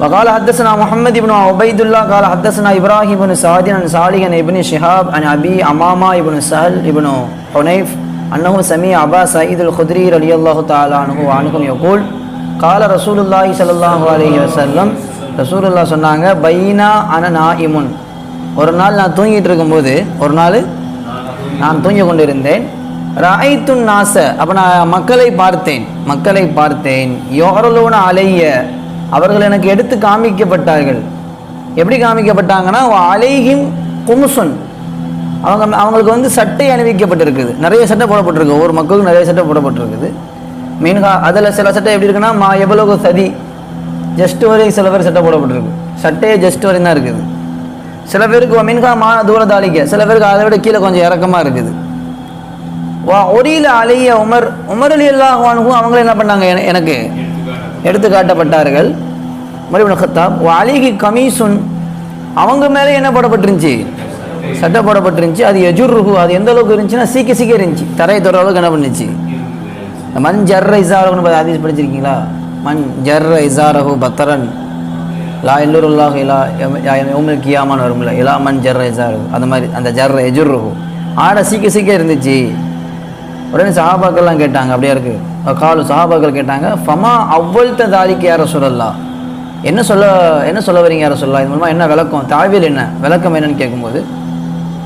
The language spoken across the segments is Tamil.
وقال حدثنا محمد بن عبيد الله قال حدثنا ابراهيم بن سعد عن صالح عن ابن شهاب عن ابي امامه ابن سهل ابن حنيف انه سمع ابا سعيد الخدري رضي الله تعالى عنه وعنهم يقول قال رسول الله صلى الله عليه وسلم رسول الله சொன்னாங்க பைனா அன நாயிமுன் ஒரு நாள் நான் தூங்கிட்டு இருக்கும்போது ஒரு நாள் நான் தூங்கிக் கொண்டிருந்தேன் ராய்த்துன் நாச அப்போ நான் மக்களை பார்த்தேன் மக்களை பார்த்தேன் யோரலோன அலைய அவர்கள் எனக்கு எடுத்து காமிக்கப்பட்டார்கள். எப்படி காமிக்கப்பட்டாங்கன்னா அலைகிம் குமுசன். அவங்க அவங்களுக்கு வந்து சட்டை அணிவிக்கப்பட்டிருக்குது. நிறைய சட்டை போடப்பட்டிருக்கு. ஒவ்வொரு மக்களுக்கும் நிறைய சட்டை போடப்பட்டிருக்குது. மீன்கா அதில் சில சட்டை எப்படி இருக்குன்னா மா எவ்வளவு சதி. ஜஸ்ட் வரையும் சில பேர் சட்டை போடப்பட்டிருக்கு. சட்டையே ஜஸ்ட் வரையும் தான் இருக்குது. சில பேருக்கு மின்கா மா தூர தாளிக்க சில பேருக்கு அதை விட கீழே கொஞ்சம் இறக்கமாக இருக்குது. வா ஒரியில் அலைய உமர். உமரலி எல்லா அவங்களும் என்ன பண்ணாங்க எனக்கு? எடுத்து காட்டப்பட்டார்கள் மறுபடியும் ஹத்தாப் வா அலிகி கமீசுன் அவங்க மேலே என்ன போடப்பட்டிருந்துச்சு? சட்டை போடப்பட்டிருந்துச்சு. அது எஜுர்ருஹு அது எந்த அளவுக்கு இருந்துச்சுன்னா சீக்க சீக்க இருந்துச்சு. தரையை தொடுற அளவுக்கு என்ன பண்ணுச்சு? மண் ஜர்ர இசாரகுன்னு ஹதீஸ் படிச்சிருக்கீங்களா? மண் ஜர்ர இசாரகு பத்தரன் லா இல்லுருல்லாஹ் இலா உமில் கியாமான் வரும்ல. இலா மண் ஜர்ர இசாரகு அந்த மாதிரி அந்த ஜர்ர எஜுர்ருஹு ஆடை சீக்க சீக்க இருந்துச்சு. உடனே சஹாபாக்கள்லாம் கேட்டாங்க அப்படியே இருக்கு? காலு சஹாபாக்கள் கேட்டாங்க ஃபமா அவ்வள் தாரிக்கு யார சொல்லலாம் என்ன சொல்ல என்ன சொல்ல வரீங்க யார சொல்லலாம் இது மூலமாக என்ன விளக்கம்? தாவியல் என்ன? விளக்கம் என்னன்னு கேட்கும்போது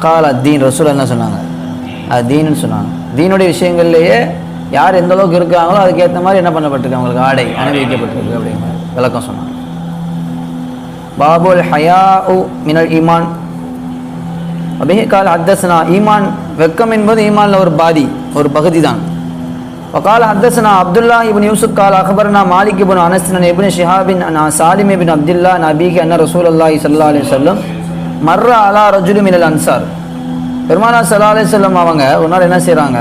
கால தீன் ரசூல் என்ன சொன்னாங்க. அது தீனுன்னு சொன்னாங்க. தீனுடைய விஷயங்கள்லேயே யார் எந்த அளவுக்கு இருக்காங்களோ அதுக்கேற்ற மாதிரி என்ன பண்ணப்பட்டிருக்கு? அவங்களுக்கு ஆடை அனுபவிக்கப்பட்டிருக்கு அப்படிங்கிற விளக்கம் சொன்னாங்க. பாபுல் ஹயா உ மினல் ஈமான். அபிஹி கால் ஹத்தஸ்னா ஈமான் வெக்கம் என்பது ஈமானில் ஒரு பாதி. ஒரு பகுதி தான் وقال حدثنا عبد الله بن يوسف قال اخبرنا مالك بن انس عن ابن شهاب عن سالم بن عبد الله عن ابيه ان رسول الله صلى الله عليه وسلم مر على رجل من الانصار பெருமானா சல்லா அலைஹி வஸல்லம் அவங்க ஒரு நாள் என்ன செய்றாங்க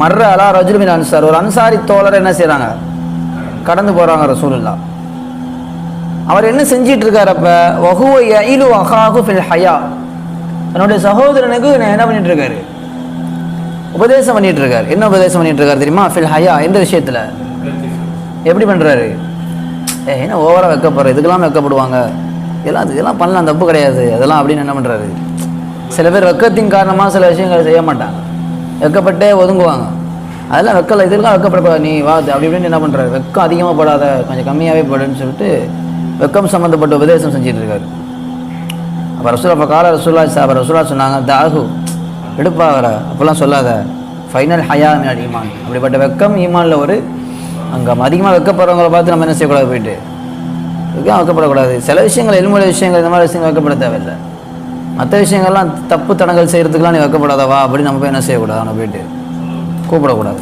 மர்ற அலா ரஜுல் மின் அன்சார் ஒரு அன்சாரி தோழர் என்ன செய்றாங்க கடந்து போறாங்க ரசூலுல்லாஹ் அவர் என்ன செஞ்சிட்டு இருக்காரு அப்ப வஹுவ யஇலு அஹாஹு ஃபில் ஹயா தன்னுடைய சகோதரனுக்கு என்ன பண்ணிட்டு இருக்காரு உபதேசம் பண்ணிட்டு இருக்காரு என்ன உபதேசம் பண்ணிட்டு இருக்காரு தெரியுமா? ஃபில் ஹயா எந்த விஷயத்துல? எப்படி பண்றாரு? ஏ என்ன ஓவரா வைக்கப்படுற? இதுக்கெல்லாம் வைக்கப்படுவாங்க. இதெல்லாம் இதெல்லாம் பண்ணலாம் தப்பு கிடையாது. அதெல்லாம் அப்படின்னு என்ன பண்றாரு? சில பேர் வெக்கத்தின் காரணமா சில விஷயங்களை செய்ய மாட்டாங்க. வெக்கப்பட்டே ஒதுங்குவாங்க. அதெல்லாம் வெக்கல இதெல்லாம் வெக்கப்படக்கூடாது நீ வா அப்படி இப்படின்னு என்ன பண்றாரு? வெக்கம் அதிகமாக படாத கொஞ்சம் கம்மியாகவே படுன்னு சொல்லிட்டு வெக்கம் சம்மந்தப்பட்ட உபதேசம் செஞ்சுட்டு இருக்காரு அப்போ ரசூலா அப்போ கால ரசூலா அப்போ ரசூலா சொன்னாங்க தாகு எடுப்பா வர அப்போல்லாம் சொல்லாத. ஃபைனல் ஹயா மினாடி ஈமான். அப்படிப்பட்ட வெக்கம் ஈமானில் ஒரு அங்கே அதிகமாக வெக்கப்படுறவங்கள பார்த்து நம்ம என்ன செய்யக்கூடாது போயிட்டு? வெக்கம் வைக்கப்படக்கூடாது. சில விஷயங்கள் எல்முறை விஷயங்கள் இந்த மாதிரி விஷயங்கள் வைக்கப்பட தேவையில்லை. மற்ற விஷயங்கள்லாம் தப்பு தடங்கள் செய்கிறதுக்கெலாம் நீ வைக்கப்படாதவா? அப்படின்னு நம்ம போய் என்ன செய்யக்கூடாது? அவனை போயிட்டு கூப்பிடக்கூடாது.